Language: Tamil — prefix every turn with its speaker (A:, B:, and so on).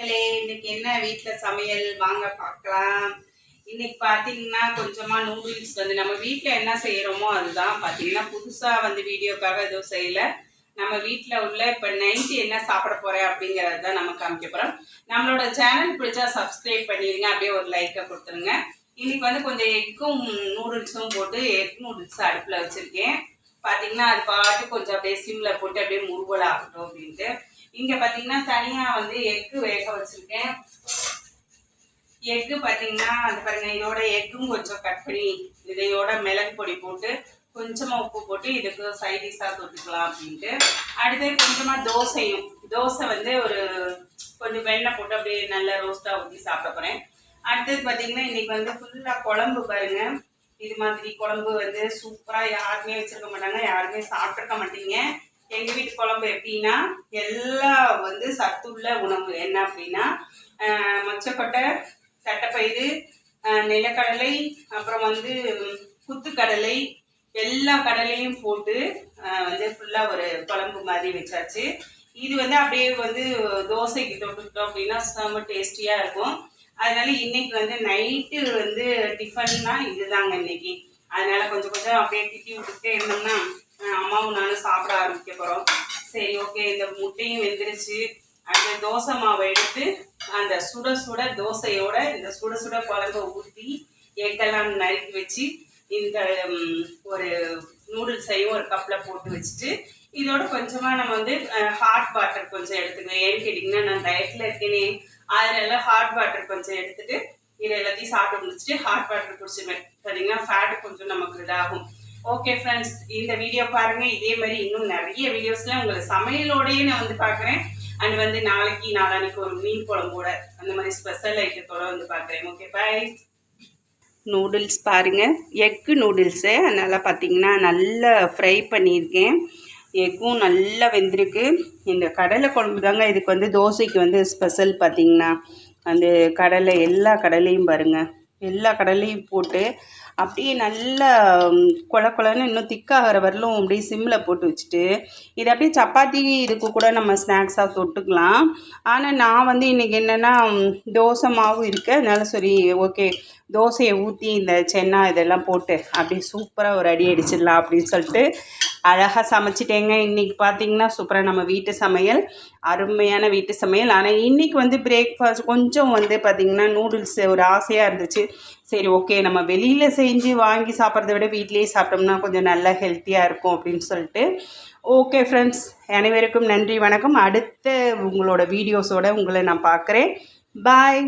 A: மக்களே இன்னைக்கு என்ன வீட்டில் சமையல்? வாங்க பார்க்கலாம். இன்னைக்கு பார்த்தீங்கன்னா கொஞ்சமாக நூடுல்ஸ் வந்து நம்ம வீட்டில் என்ன செய்கிறோமோ அதுதான். பார்த்தீங்கன்னா புதுசாக வந்து வீடியோக்காக எதுவும் செய்யலை. நம்ம வீட்டில் உள்ள இப்போ நைட்டு என்ன சாப்பிட போகிறேன் அப்படிங்கிறது தான் நம்ம காமிக்க போகிறோம் நம்மளோட சேனல் பிடிச்சா சப்ஸ்கிரைப் பண்ணிடுங்க. அப்படியே ஒரு லைக்கை கொடுத்துருங்க. இன்னைக்கு வந்து கொஞ்சம் எக்கும் நூடுல்ஸும் போட்டு எக் நூடுல்ஸ் அடுப்பில் வச்சுருக்கேன். பார்த்தீங்கன்னா அது பாட்டு கொஞ்சம் அப்படியே சிம்மில் போட்டு அப்படியே முருகலாகட்டும் அப்படின்ட்டு. இங்கே பார்த்தீங்கன்னா தனியாக வந்து எக்கு வேக வச்சுருக்கேன். எக்கு பார்த்தீங்கன்னா அது பாருங்க இதோட எக்கும் கொஞ்சம் கட் பண்ணி இதையோட மிளகு பொடி போட்டு கொஞ்சமாக உப்பு போட்டு இதுக்கு சைடிஷாக தொட்டுக்கலாம் அப்படின்ட்டு. அடுத்தது கொஞ்சமாக தோசையும். தோசை வந்து ஒரு கொஞ்சம் வெண்ணெய் போட்டு அப்படியே நல்லா ரோஸ்ட்டாக ஊற்றி சாப்பிட போகிறேன் அடுத்தது பார்த்தீங்கன்னா இன்னைக்கு வந்து ஃபுல்லாக குழம்பு பாருங்க. இது மாதிரி குழம்பு வந்து சூப்பராக யாருமே வச்சிருக்க மாட்டாங்க. யாருமே சாப்பிட்ருக்க மாட்டீங்க. எங்கள் வீட்டு குழம்பு எப்படின்னா எல்லாம் வந்து சத்துள்ள உணவு. என்ன அப்படின்னா மொச்சக்கொட்டை தட்டைப்பயிறு நிலக்கடலை அப்புறம் வந்து குத்துக்கடலை எல்லா கடலையும் போட்டு வந்து ஃபுல்லாக ஒரு குழம்பு மாதிரி வச்சாச்சு. இது வந்து அப்படியே வந்து தோசைக்கு தொட்டுக்கிட்டோம் அப்படின்னா செம்ம டேஸ்டியாக இருக்கும். அதனால இன்னைக்கு வந்து நைட்டு வந்து டிஃபன்னா இதுதாங்க இன்னைக்கு. அதனால கொஞ்சம் கொஞ்சம் அப்படியே திட்டி விட்டுட்டே இருந்தோம்னா அம்மாவும் நானும் சாப்பிட ஆரம்பிக்க போகிறோம் சரி ஓகே இந்த முட்டையும் வெந்துருச்சு. அந்த தோசை மாவை எடுத்து அந்த சுட சுட தோசையோட இந்த சுட சுட குழம்ப ஊற்றி எக்கெல்லாம் நறுக்கி வச்சு இந்த ஒரு நூடுல்ஸையும் ஒரு கப்பில் போட்டு வச்சுட்டு இதோட கொஞ்சமாக நம்ம வந்து ஹாட் வாட்டர் கொஞ்சம் எடுத்துக்கலாம் ஏன்னு கேட்டிங்கன்னா நான் டயட்டில் இருக்கேனே. அதனால ஹாட் வாட்டர் கொஞ்சம் எடுத்துட்டு இதை எல்லாத்தையும் சாப்பிட்டு முடிச்சுட்டு ஹாட் வாட்டர் குடிச்சிடுவேன் பார்த்தீங்கன்னா ஃபேட் கொஞ்சம் நமக்கு இதாகும். ஓகே ஃப்ரெண்ட்ஸ் இந்த வீடியோ பாருங்க. இதே மாதிரி இன்னும் நிறைய வீடியோஸ்ல உங்களை சமையலோடயே நான் வந்து பார்க்குறேன். அண்ட் வந்து நாளைக்கு நாளானிக்கு ஒரு மீன் குழம்போட அந்த மாதிரி ஸ்பெஷல் ஐட்டத்தோட வந்து பார்க்குறேன். ஓகே பாய் நூடுல்ஸ் பாருங்கள் எக்கு நூடுல்ஸு அதனால் பார்த்தீங்கன்னா நல்லா ஃப்ரை பண்ணியிருக்கேன். எக்கும் நல்லா வெந்திருக்கு. இந்த கடலை குழம்பு தாங்க இதுக்கு வந்து தோசைக்கு வந்து ஸ்பெஷல் பார்த்தீங்கன்னா. அந்த கடலை எல்லா கடலையும் பாருங்கள் எல்லா கடலையும் போட்டு அப்படியே நல்லா கொல கொலன்னு இன்னும் திக்காகிற வரலும் அப்படியே சிம்மில் போட்டு வச்சுட்டு இது அப்படியே சப்பாத்தி இதுக்கு கூட நம்ம ஸ்நாக்ஸாக தொட்டுக்கலாம். ஆனால் நான் வந்து இன்றைக்கி என்னென்னா தோசை மாவு இருக்கு. அதனால சரி ஓகே தோசையை ஊற்றி இந்த சென்னா இதெல்லாம் போட்டு அப்படியே சூப்பராக ஒரு அடி அடிச்சிடலாம் அப்படின்னு சொல்லிட்டு அழகாக சமைச்சிட்டேங்க. இன்றைக்கி பார்த்தீங்கன்னா சூப்பராக நம்ம வீட்டு சமையல் அருமையான வீட்டு சமையல். ஆனால் இன்றைக்கி வந்து பிரேக்ஃபாஸ்ட் கொஞ்சம் வந்து பார்த்திங்கன்னா நூடுல்ஸ் ஒரு ஆசையாக இருந்துச்சு. சரி ஓகே நம்ம வெளியில் செஞ்சு வாங்கி சாப்பிட்றத விட வீட்லேயே சாப்பிட்டோம்னா கொஞ்சம் நல்லா ஹெல்த்தியாக இருக்கும் அப்படின்னு சொல்லிட்டு ஓகே ஃப்ரெண்ட்ஸ் அனைவருக்கும் நன்றி வணக்கம். அடுத்த உங்களோட வீடியோஸோட உங்களை நான் பார்க்குறேன். பாய்